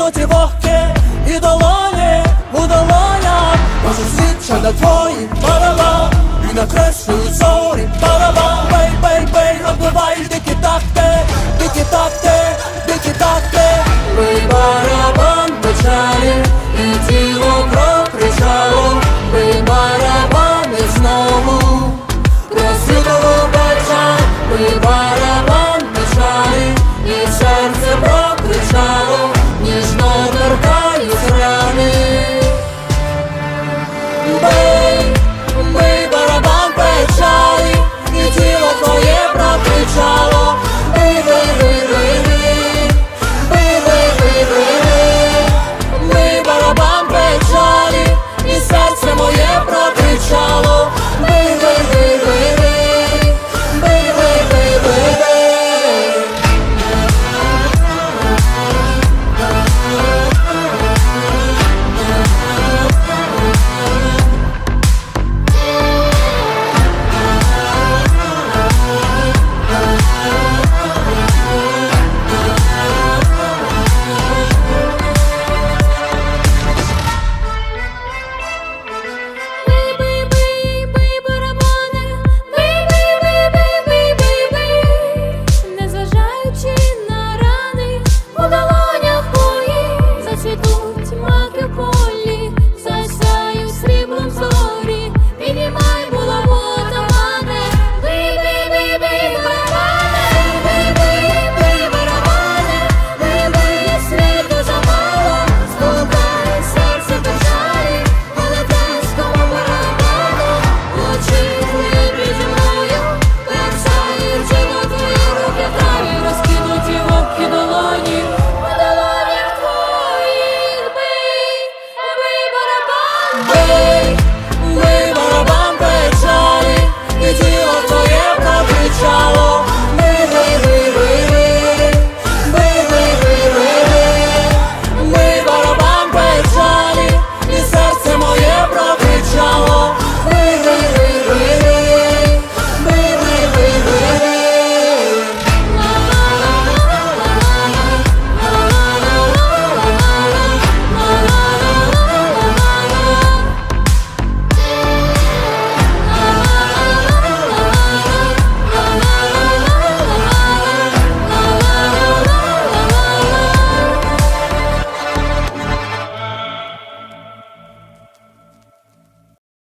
ноті вогке і долоні у долонях. Кожен свідча на твоїй барабан І накреслюють зорі барабан бей-бей Whoa.